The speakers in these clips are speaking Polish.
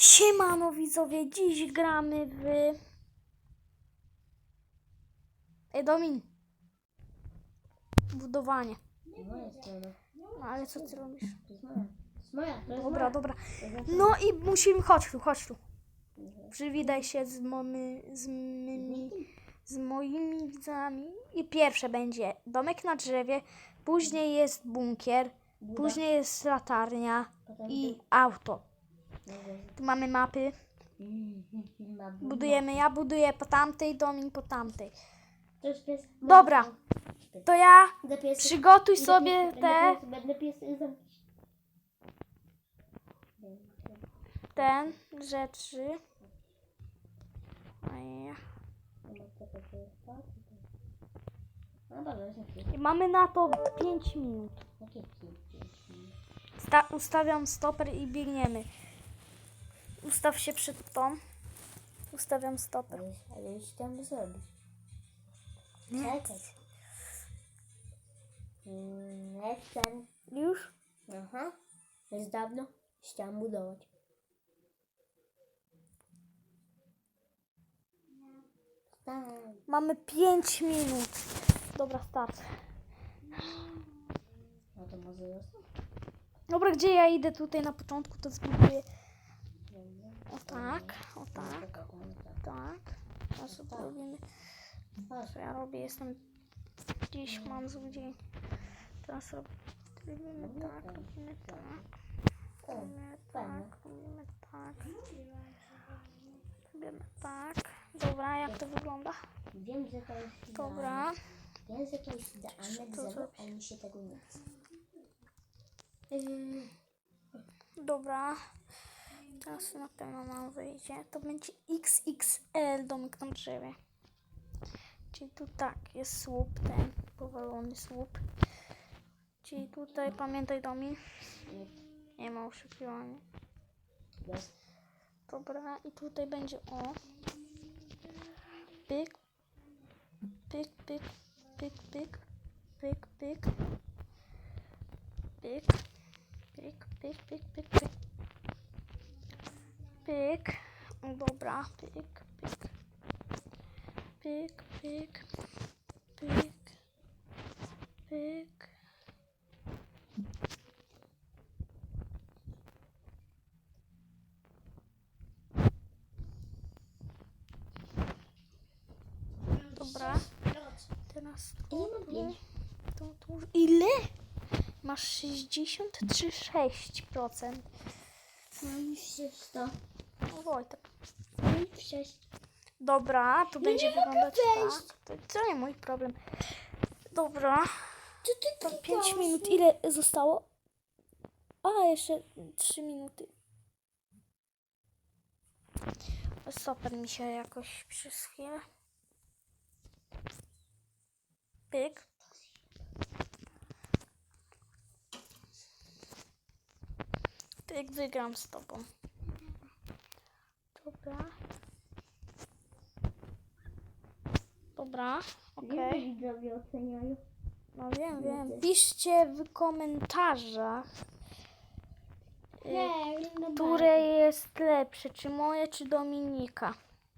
Siemano widzowie, dziś gramy w... Ej Domin. Budowanie. No ale co ty robisz? Dobra, dobra. No i musimy, chodź tu, chodź tu. Przywitaj się z, momy, z, mymi, z moimi widzami. I pierwsze będzie domek na drzewie, później jest bunkier, później jest latarnia i auto. Tu mamy mapy. Ma Budujemy, ja buduję po tamtej, Domin po tamtej. Dobra. To ja przygotuj sobie te, ten rzeczy. No. I mamy na to 5 minut. Sta- ustawiam stoper i biegniemy. Ustaw się przed tą. Ustawiam stoper. Ale, już chciałam zrobić. Nie. Czekaj. Mm. Już? Aha. Jest dawno. Chciałam budować. Tak. Mamy 5 minut. Dobra, start. No to może. Dobra, gdzie ja idę tutaj na początku, to zbuduję. O tak, o tak, tak. A co tu robimy? Co ja robię? Jestem... Dziś mam zły dzień. Teraz rob- robimy tak, robimy tak. Robimy tak, robimy tak. Robimy tak. Dobra, jak to wygląda? Wiem, że to jest idealne. Dobra. Wiem, że to jest idealne ale mi się tego nie chce. Dobra. Teraz na pewno nam wyjdzie. To będzie XXL domek na drzewie. Czyli tu tak, jest słup ten, powalony słup. Czyli tutaj, pamiętaj Domin, nie ma oszukiwania. Dobra, i tutaj będzie o. Pyk. Pyk, pyk, pyk, pyk. Pyk, pyk. Pyk. Pyk, pyk, pyk, pyk, pyk. Pyk. Dobra, pyk, pyk. Pyk, pyk. Pyk. Pyk. Dobra. Teraz mam pięć. tu, tu. Ile? Masz 63,6%. Mam się sto. No Wojtek. Mam już sześć. Dobra, to będzie nie wyglądać wejść. tak. To, to nie mój problem. Dobra, Co ty to tu 5 dasz? minut. Ile zostało? A, jeszcze 3 minuty. Super mi się jakoś przez chwilę. Pyk. Pyk, wygram z tobą. Dobra. Dobra, okej. Widzowie oceniają. No wiem, wiem. Piszcie w komentarzach, Nie, no które jest lepsze, czy moje, czy Dominika.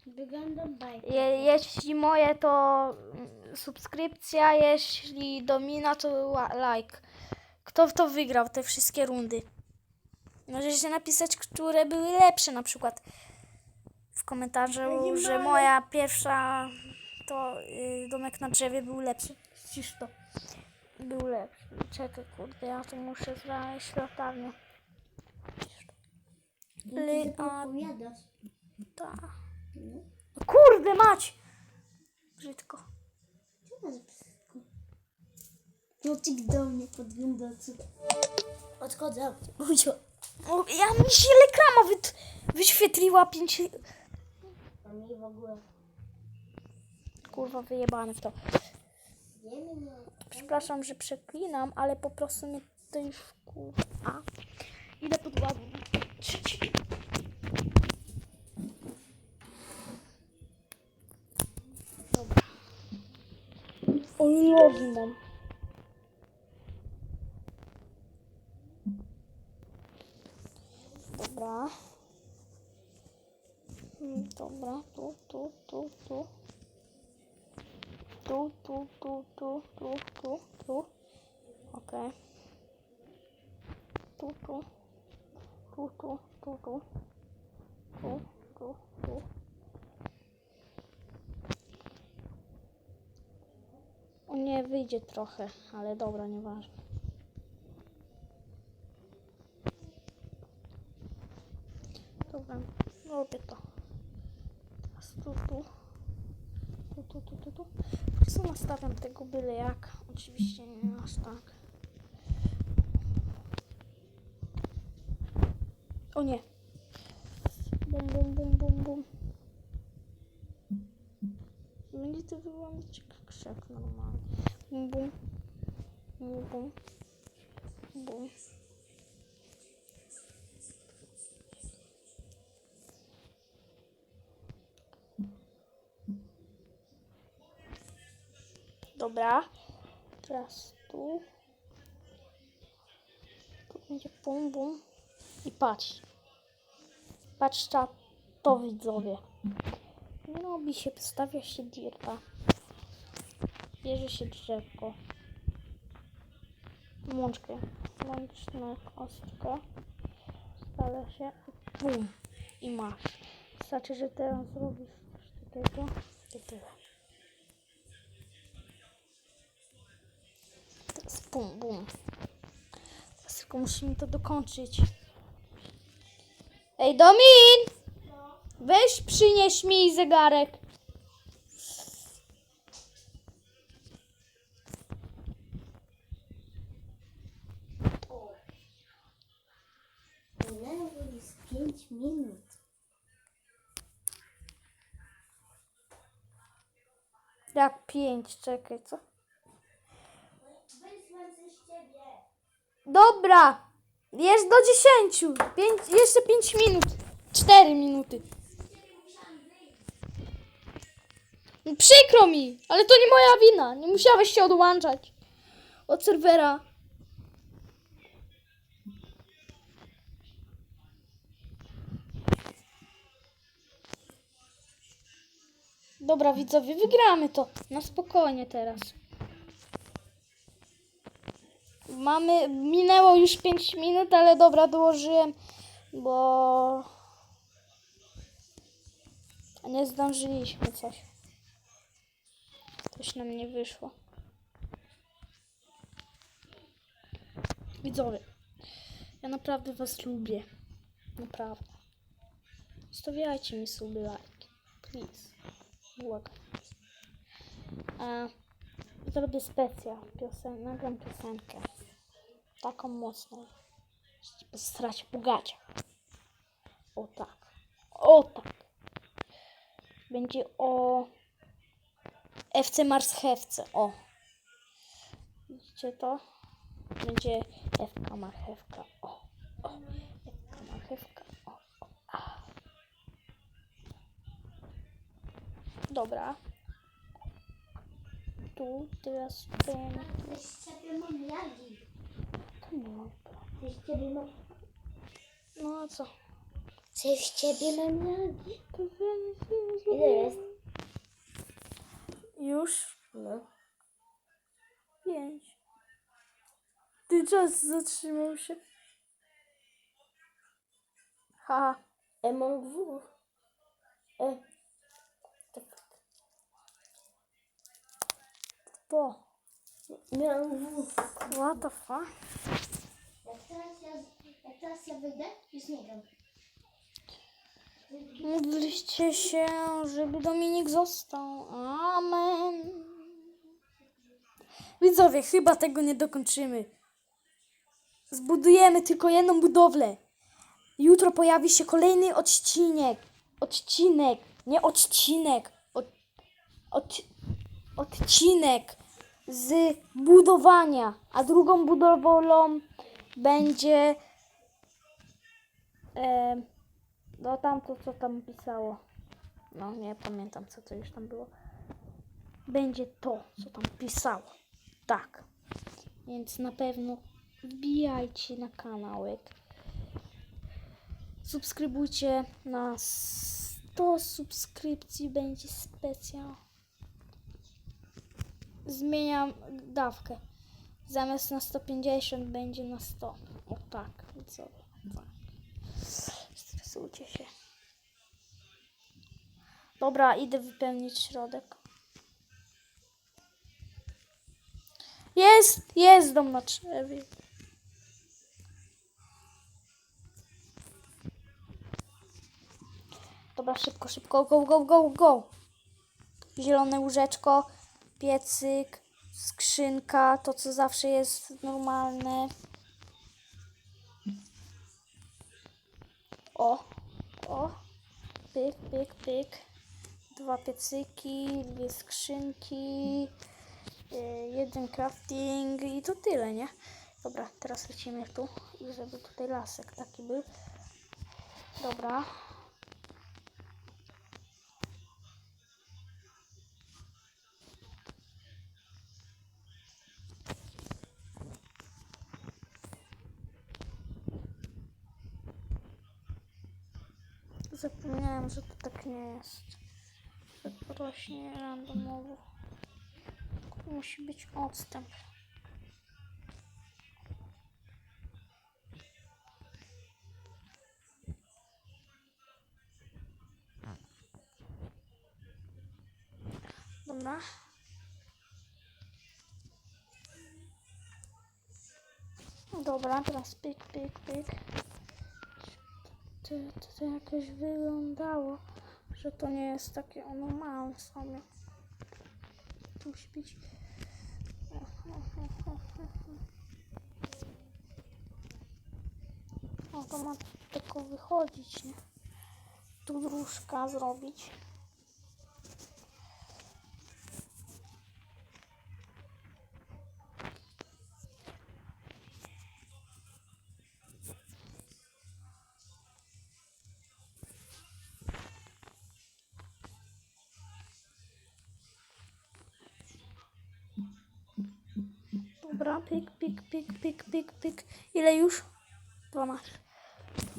Wygląda bajka. Je, jeśli moje, to mm, subskrypcja, jeśli Domina, to like. Kto w to wygrał, te wszystkie rundy? Możecie napisać, które były lepsze, na przykład w komentarzu, nie że ma- moja pierwsza to y, domek na drzewie był lepszy. Ścisz to. Był lepszy. Czekaj, kurde, ja tu muszę znaleźć latarnię. Ly, a, opowiadasz. ta. No. Kurde mać! Brzydko. Co masz brzydko? Kluczyk do mnie podgląda co. Odchodzę. Ucio. O, ja mi się reklama wyt- wyświetliła 5... A mi w ogóle. Kurwa, wyjebane w to. Przepraszam, że przeklinam, ale po prostu mnie to już wkurwa. Idę pod. Trzeci. Dobra. O, nogi mam. Dobra. Mm, Dobra, tu, tu, tu, tu. Tu, tu, tu, tu, tu, tu, tu. Tu, tu. Tu, tu, tu, tu. Tu, tu, nie, wyjdzie trochę, ale dobra, nieważne. Dobra, robię to. Teraz tu, tu. Tu, tu, tu, tu, tu. Po prostu nastawiam tego byle jak. Oczywiście nie aż tak. O nie. Bum, bum, bum, bum, bum. Będzie to wyglądać jak krzyk normalnie. Bum, bum. Bum, bum. Bum. Dobra. Teraz tu. Tu będzie bum, bum. I patrz. Patrz na to widzowie. Robi się, stawia się dirta. Bierze się drzewko. Mączkę. Mączną kostkę. Stawia się. Bum. I masz. Znaczy, że teraz zrobisz coś takiego. I tyle. Bum, bum. Teraz tylko musimy to dokończyć. Ej, Domin! Weź przynieś mi zegarek. Już 5 minut. Jak pięć, czekaj, co? Wyszłam ze z ciebie. Dobra! Jest do dziesięciu. Pięć, jeszcze pięć minut. Cztery minuty. No Przykro mi, ale to nie moja wina. Nie musiałeś się odłączać od serwera. Dobra, widzowie, wygramy to. Na spokojnie teraz. Mamy, minęło już 5 minut, ale dobra, dołożyłem, bo nie zdążyliśmy coś. Coś nam nie wyszło. Widzowie, ja naprawdę was lubię. Naprawdę. Stawiajcie mi sobie lajki. Please. Błagam. Zrobię specjal. Piosen nagram piosenkę. Taką mocną. Postrać bogacia. O tak. O tak. Będzie o FC Marchewce. O. Widzicie to? Będzie FK Marchewka. O. O. FK Marchewka. O. o. A. Dobra. Tu teraz ten. Ze z ciebie mam lagi. To nie mam. Ze z ciebie mam... No a co? Ze z ciebie mam lagi. Ile jest? Już No. pięć. Ty czas zatrzymał się. Haha. E, mam dwóch. E. Tak. To. Miałam dwóch. What the fuck? Jak teraz ja, jak teraz ja wyjdę, już nie gram. Módlcie się, żeby Dominik został. Amen. Widzowie, chyba tego nie dokończymy. Zbudujemy tylko jedną budowlę. Jutro pojawi się kolejny odcinek. Odcinek, nie odcinek. Od, od, odcinek z budowania. A drugą budowlą będzie. em, no tamto, co tam pisało. No, nie pamiętam, co to już tam było. Będzie to, co tam pisało. Tak. Więc na pewno wbijajcie na kanałek. Subskrybujcie nas 100 subskrypcji będzie specjal. Zmieniam dawkę. Zamiast na 150 będzie na 100. O tak, co? Tak. Stresujcie się. Dobra, idę wypełnić środek. Jest! Jest dom na drzewie. Dobra, szybko, szybko, go, go, go, go. Zielone łóżeczko, piecyk, skrzynka, to co zawsze jest normalne. O, o, pyk, pyk, pyk. Dwa piecyki, dwie skrzynki, yy, jeden crafting i to tyle, nie? Dobra, teraz lecimy tu, i żeby tutaj lasek taki był. Dobra. Zapomniałem, że to tak nie jest. Że to rośnie randomowo. Musi być odstęp. Dobra. Dobra, teraz pyk, pyk, pyk. To, to, jakoś wyglądało, że to nie jest takie normalne sobie. To musi być. O, to ma tylko wychodzić, nie? Tu dróżka zrobić. Pik, pik, pik, pik, pik, pik. Ile już? 12.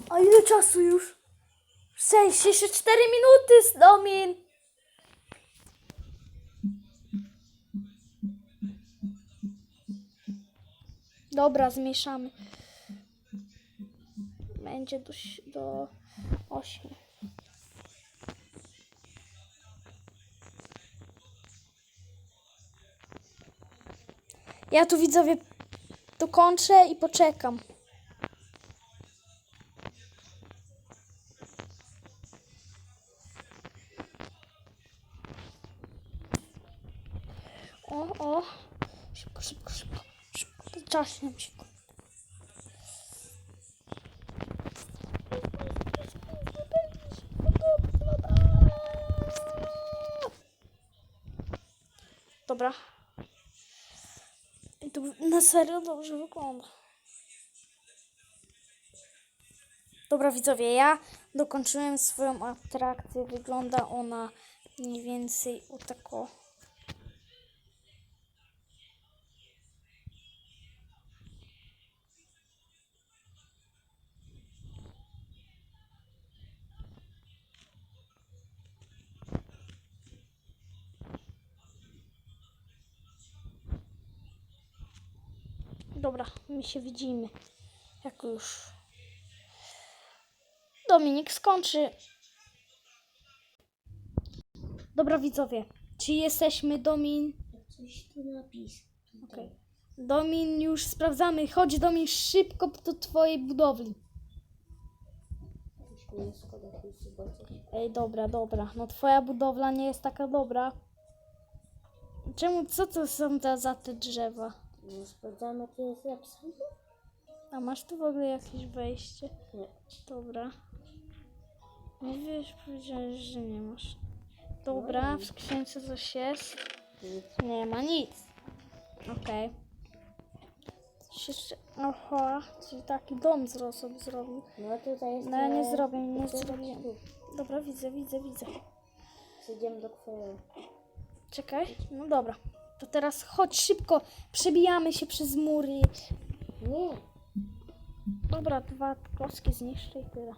A ile czasu już? 6, jeszcze 4 minuty, Domin. Dobra, zmieszamy. Będzie do, do 8. Ja tu widzowie dokończę i poczekam. O, o. Szybko, szybko, szybko. Szybko. Czaśnie się. Dobra. Na serio dobrze wygląda. Dobra widzowie, ja dokończyłem swoją atrakcję. Wygląda ona mniej więcej o tako. Dobra, my się widzimy. Jak już Dominik skończy. Dobra widzowie, czy jesteśmy Domin? Coś tu napis. Okej. Domin, już sprawdzamy. Chodź Domin szybko do twojej budowli. Ej, dobra, dobra. No twoja budowla nie jest taka dobra. Czemu, co to są za, za te drzewa? No, sprawdzamy, jaki jest napisane. A masz tu w ogóle jakieś wejście? Nie. Dobra. Nie wiesz, powiedziałeś, że nie masz. Dobra, w skrzynce coś jest. Nie ma nic. Okej. Coś jeszcze... Oho, czyli taki dom zro sobie zrobił. No tutaj jest... No ja nie zrobię, nie zrobię. Dobra, widzę, widzę, widzę. Idziemy do kwelu. Czekaj, no dobra. To teraz chodź szybko, przebijamy się przez mury. Nie. Dobra, dwa kostki zniszczę i tyle.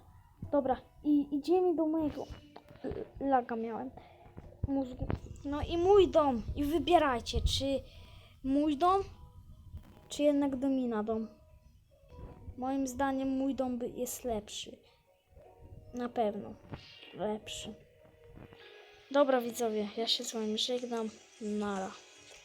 Dobra, i idziemy do mojego Laga miałem. Mózgu. No i mój dom. I wybierajcie, czy mój dom, czy jednak Domina dom. Moim zdaniem mój dom jest lepszy. Na pewno lepszy. Dobra widzowie, ja się z wami żegnam. Nara.